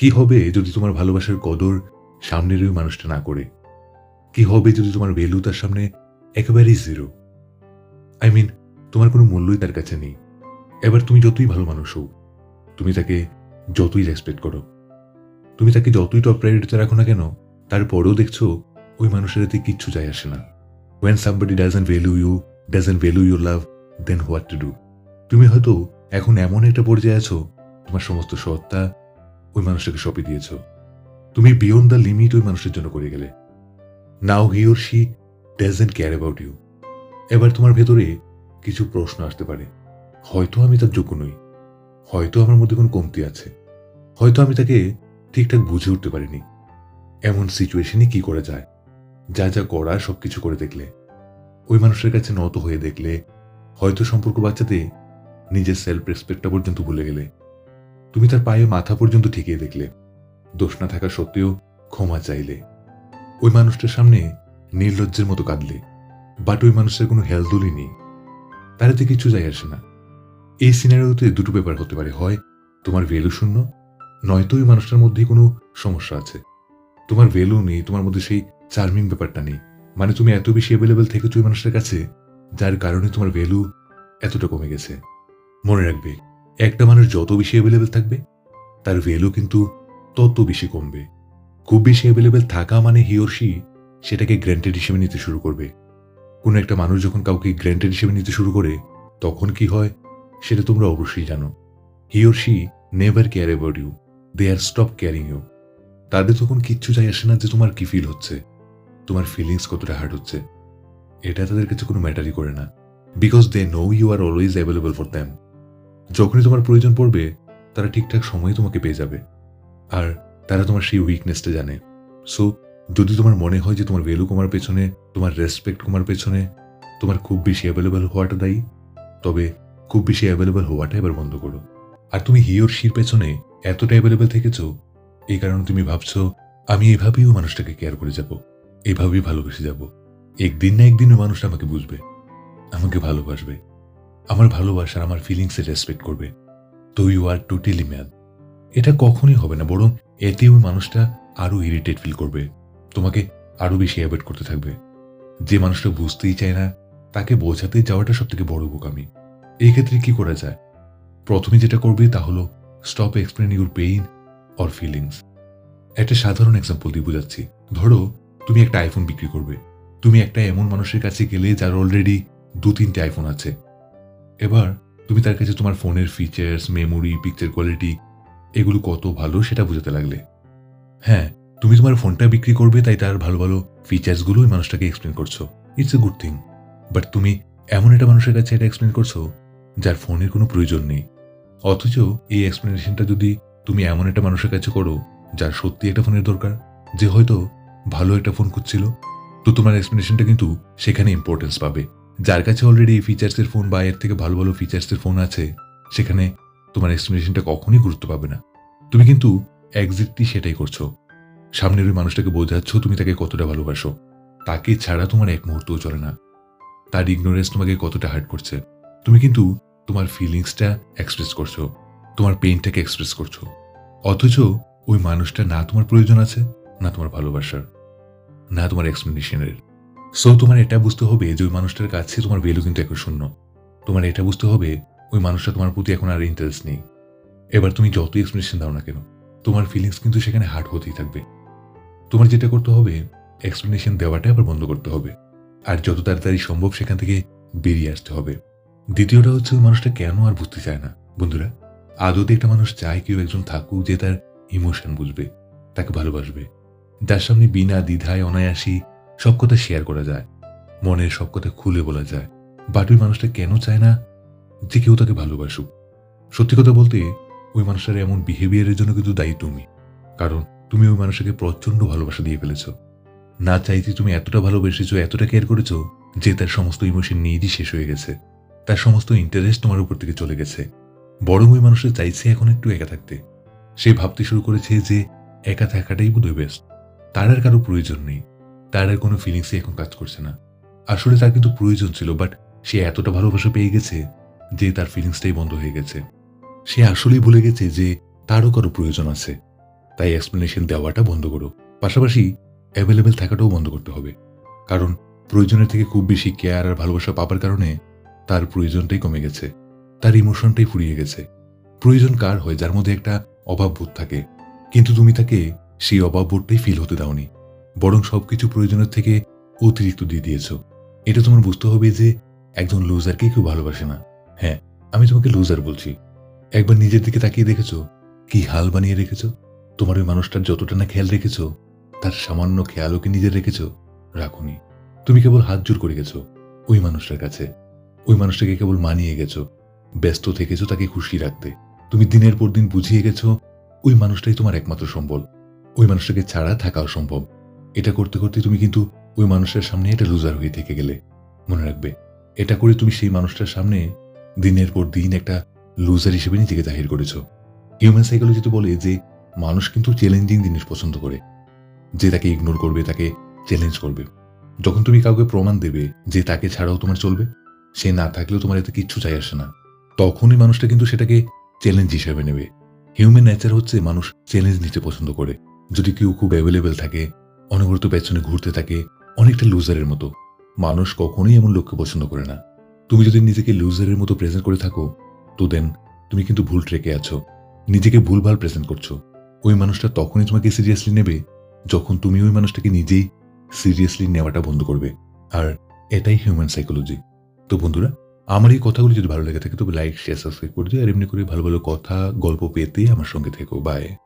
কি হবে যদি তোমার ভালোবাসার কদর সামনের ওই মানুষটা না করে? কি হবে যদি তোমার ভ্যালু তার সামনে একেবারেই জিরো আই মিন তোমার কোনো মূল্যই তার কাছে নেই। এবার তুমি যতই ভালো মানুষ হও তুমি তাকে যতই রেসপেক্ট করো, তুমি তাকে যতই টপ প্রায়োরিটিতে রাখো না কেন, তারপরেও দেখছ ওই মানুষের এতে কিচ্ছু যায় আসে না। When somebody doesn't value you doesn't value your love then what to do তুমি হয়তো এখন এমন একটা পর্যায়ে আছো, তোমার সমস্ত সত্তা ওই মানুষটাকে সঁপে দিয়েছ। তুমি বিয়ন্ড দ্য লিমিট ওই মানুষের জন্য করে গেলে। Now he or she doesn't care about you এবার তোমার ভেতরে কিছু প্রশ্ন আসতে পারে। হয়তো আমি তার যোগ্য নই। হয়তো আমার মধ্যে কোনো কমতি আছে। হয়তো আমি তাকে ঠিকঠাক বুঝে উঠতে পারিনি। এমন সিচুয়েশনে কি করা যায়? যা যা করার সবকিছু করে দেখলে। ওই মানুষের কাছে নত হয়ে দেখলে। হয়তো সম্পর্ক বাঁচাতে নিজের সেলফ রেসপেক্টটা পর্যন্ত ভুলে গেলে। তুমি তার পায়ে মাথা পর্যন্ত ঠেকিয়ে দেখলে। দোষ না থাকা সত্ত্বেও ক্ষমা চাইলে। ওই মানুষটার সামনে নির্লজ্জের মতো কাঁদলে। বাট ওই মানুষের কোনো হেলদুলি নেই। তারাতে কিছু যায় আসে না। এই সিনারিওতে দুটো ব্যাপার হতে পারে। হয়, তোমার ভ্যালু শূন্য, নয়তো ওই মানুষটার মধ্যেই কোনো সমস্যা আছে। তোমার ভ্যালু নেই, তোমার মধ্যে সেই চার্মিং ব্যাপারটা নেই। মানে তুমি এত বেশি অ্যাভেলেবেল থেকেছো ওই মানুষটার কাছে, যার কারণে তোমার ভ্যালু এতটা কমে গেছে। মনে রাখবে একটা মানুষ যত বেশি অ্যাভেলেবেল থাকবে, তার ভ্যালু কিন্তু তত বেশি কমবে। খুব বেশি অ্যাভেলেবেল থাকা মানে হিওরসি সেটাকে গ্র্যান্টেড হিসেবে নিতে শুরু করবে। কোনো একটা মানুষ যখন কাউকে গ্র্যান্টেড হিসেবে নিতে শুরু করে, তখন কি হয়? সেটা তোমরা অবশ্যই জানো। He or she never care about you they are stop caring you তাদের তখন কিচ্ছু যায় আসে না যে তোমার কি ফিল হচ্ছে। তোমার ফিলিংস কতটা হার্ট হচ্ছে। এটা তাদের কাছে কোনো ম্যাটারই করে না। Because they know you are always available for them যখনই তোমার প্রয়োজন পড়বে, তারা ঠিকঠাক সময়ে তোমাকে পেয়ে যাবে। আর তারা তোমার সেই উইকনেসটা জানে। সো যদি তোমার মনে হয় যে তোমার ভ্যালু কমার পেছনে, তোমার রেসপেক্ট কমার পেছনে, তোমার খুব বেশি অ্যাভেলেবল হওয়াটা দায়ী, তবে খুব বেশি অ্যাভেলেবেল হওয়াটা এবার বন্ধ করো। আর তুমি হিওর শির পেছনে এতটা অ্যাভেলেবেল থেকেছো, এই কারণে তুমি ভাবছ, আমি এভাবেই মানুষটাকে কেয়ার করে যাব। এভাবেই ভালোবেসে যাব। একদিন না একদিন মানুষটা আমাকে বুঝবে। আমাকে ভালোবাসবে। আমার ভালোবাসার, আমার ফিলিংসের রেসপেক্ট করবে। তো ইউ আর টোটালি ম্যাদ এটা কখনই হবে না, বরং এতে ওই মানুষটা আরও ইরিটেট ফিল করবে। তোমাকে আরও বেশি অ্যাভয়েড করতে থাকবে। যে মানুষটা বুঝতেই চায় না, তাকে বোঝাতে যাওয়াটা সব থেকে বড় বোকামি। এই ক্ষেত্রে কি করা যায়? প্রথমে যেটা করবে তা হলো stop explain your pain or feelings একটা সাধারণ এক্সাম্পল দিয়ে বোঝাচ্ছি। ধরো, তুমি একটা আইফোন বিক্রি করবে। তুমি একটা এমন মানুষের কাছে গেলে যার অলরেডি দু তিনটে আইফোন আছে। এবার তুমি তার কাছে তোমার ফোনের ফিচার্স মেমোরি পিকচার কোয়ালিটি এগুলো কত ভালো সেটা বোঝাতে লাগলে। হ্যাঁ তুমি তোমার ফোনটা বিক্রি করবে, তাই তার ভালো ভালো ফিচার্সগুলো ওই মানুষটাকে এক্সপ্লেন করছ। It's a good thing but তুমি এমন একটা মানুষের কাছে এটা এক্সপ্লেন করছ, যার ফোনের কোনো প্রয়োজন নেই। অথচ এই এক্সপ্লেনেশনটা যদি তুমি এমন একটা মানুষের কাছে করো, যার সত্যি একটা ফোনের দরকার, যে হয়তো ভালো একটা ফোন খুঁজছিল, তো তোমার এক্সপ্লেনেশনটা কিন্তু সেখানে ইম্পর্টেন্স পাবে। যার কাছে অলরেডি এই ফিচার্সের ফোন বা এর থেকে ভালো ভালো ফিচার্সের ফোন আছে, সেখানে তোমার এক্সপ্লেনেশনটা কখনই গুরুত্ব পাবে না। তুমি কিন্তু একজিটলি সেটাই করছ। সামনের ওই মানুষটাকে বোঝাচ্ছ তুমি তাকে কতটা ভালোবাসো। তাকে ছাড়া তোমার এক মুহূর্তও চলে না। তার ইগনোরেন্স তোমাকে কতটা হার্ট করছে। তুমি কিন্তু তোমার ফিলিংসটা এক্সপ্রেস করছ, তোমার পেইনটাকে এক্সপ্রেস করছ। অথচ ওই মানুষটা না তোমার প্রয়োজন আছে, না তোমার ভালোবাসার, না তোমার এক্সপ্লেনেশনের সো তোমার এটা বুঝতে হবে যে ওই মানুষটার কাছে তোমার ভ্যালু কিন্তু এখন শূন্য। তোমার এটা বুঝতে হবে, ওই মানুষটা তোমার প্রতি এখন আর ইন্টারেস্ট নেই। এবার তুমি যতই এক্সপ্লেনেশন দাও না কেন, তোমার ফিলিংস কিন্তু সেখানে হার্ট হতেই থাকবে। তোমার যেটা করতে হবে এক্সপ্লেনেশন দেওয়াটা আবার বন্ধ করতে হবে। আর যত তাড়াতাড়ি সম্ভব সেখান থেকে বেরিয়ে আসতে হবে। দ্বিতীয়টা হচ্ছে ওই মানুষটা কেন আর বুঝতে চায় না। বন্ধুরা, আদতে একটা মানুষ চায় কেউ একজন থাকুক যে তার ইমোশন বুঝবে, তাকে ভালোবাসবে। যার সামনে বিনা দ্বিধায় অনায়াসী সব কথা শেয়ার করা যায়। মনের সব কথা খুলে বলা যায়। বাট ওই মানুষটা কেন চায় না? যে কেউ তাকে ভালোবাসুক। সত্যি কথা বলতে, ওই মানুষটার এমন বিহেভিয়ারের জন্য কিন্তু দায়ী তুমি। কারণ, তুমি ওই মানুষটাকে প্রচণ্ড ভালোবাসা দিয়ে ফেলেছ। না চাইতে তুমি এতটা ভালোবেসেছো, এতটা কেয়ার করেছ, যে তার সমস্ত ইমোশন নিয়েই শেষ হয়ে গেছে। তার সমস্ত ইন্টারেস্ট তোমার উপর থেকে চলে গেছে। বরং ওই মানুষটা চাইছে এখন একটু একা থাকতে। সে ভাবতে শুরু করেছে যে, একা থাকাটাই বোধহয় বেস্ট তার আর কারও প্রয়োজন নেই। তার আর কোনো ফিলিংসই এখন কাজ করছে না। আসলে তার কিন্তু প্রয়োজন ছিল বাট সে এতটা ভালোবাসা পেয়ে গেছে যে তার ফিলিংসটাই বন্ধ হয়ে গেছে। সে আসলেই ভুলে গেছে যে তারও কারও প্রয়োজন আছে। তাই এক্সপ্লেনেশন দেওয়াটা বন্ধ করো। পাশাপাশি অ্যাভেলেবেল থাকাটাও বন্ধ করতে হবে। কারণ প্রয়োজনের থেকে খুব বেশি কেয়ার আর ভালোবাসা পাবার কারণে তার প্রয়োজনটাই কমে গেছে। তার ইমোশনটাই ফুরিয়ে গেছে। প্রয়োজন কার হয়? যার মধ্যে একটা অভাববোধ থাকে। কিন্তু তুমি তাকে সেই অভাববোধটাই ফিল হতে দাওনি। বরং সবকিছু প্রয়োজনের থেকে অতিরিক্ত দিয়ে দিয়েছ। এটা তোমার বুঝতে হবে যে একজন লুজারকে কেউ ভালোবাসে না। হ্যাঁ আমি তোমাকে লুজার বলছি। একবার নিজের দিকে তাকিয়ে দেখেছ? কি হাল বানিয়ে রেখেছো? তোমার ওই মানুষটার যতটা না খেয়াল রেখেছো, তার সামান্য খেয়ালও কি নিজের রেখেছো? রাখুনি। তুমি কেবল হাত জোর করে গেছো ওই মানুষটার কাছে। ওই মানুষটাকে কেবল মানিয়ে গেছো। ব্যস্ত থেকেছো তাকে খুশি রাখতে। তুমি দিনের পর দিন বুঝিয়ে গেছো, ওই মানুষটাই তোমার একমাত্র সম্বল। ওই মানুষটাকে ছাড়া থাকাও অসম্ভব এটা করতে করতে তুমি কিন্তু ওই মানুষটার সামনে একটা লুজার হয়ে থেকে গেলে। মনে রাখবে, এটা করে তুমি সেই মানুষটার সামনে দিনের পর দিন একটা লুজার হিসেবে নিজেকে জাহির করেছ। হিউম্যান সাইকোলজিতে বলে যে, মানুষ কিন্তু চ্যালেঞ্জিং জিনিস পছন্দ করে। যে তাকে ইগনোর করবে, তাকে চ্যালেঞ্জ করবে। যখন তুমি কাউকে প্রমাণ দেবে যে তাকে ছাড়াও তোমার চলবে, সে না থাকলেও তোমার এতে কিচ্ছু চাই আসে না। তখনই মানুষটা কিন্তু সেটাকে চ্যালেঞ্জ হিসেবে নেবে। হিউম্যান নেচার হচ্ছে মানুষ চ্যালেঞ্জ নিতে পছন্দ করে। যদি কেউ খুব অ্যাভেলেবেল থাকে অনবরত পেছনে ঘুরতে থাকে অনেকটা লুজারের মতো। মানুষ কখনোই এমন লোককে পছন্দ করে না। তুমি যদি নিজেকে লুজারের মতো প্রেজেন্ট করে থাকো, তো দেন তুমি কিন্তু ভুল ট্রেকে আছো। নিজেকে ভুলভাল প্রেজেন্ট করছ। ওই মানুষটা তখনই তোমাকে সিরিয়াসলি নেবে, যখন তুমি ওই মানুষটাকে নিজেই সিরিয়াসলি নেওয়াটা বন্ধ করবে। আর এটাই হিউম্যান সাইকোলজি তো বন্ধুরা, আমার এই কথাগুলো যদি ভালো লেগে থাকে তবে লাইক শেয়ার সাবস্ক্রাইব করে দিও। আর এমনি করে ভালো ভালো কথা, গল্প পেতে আমার সঙ্গে থেকো। বাই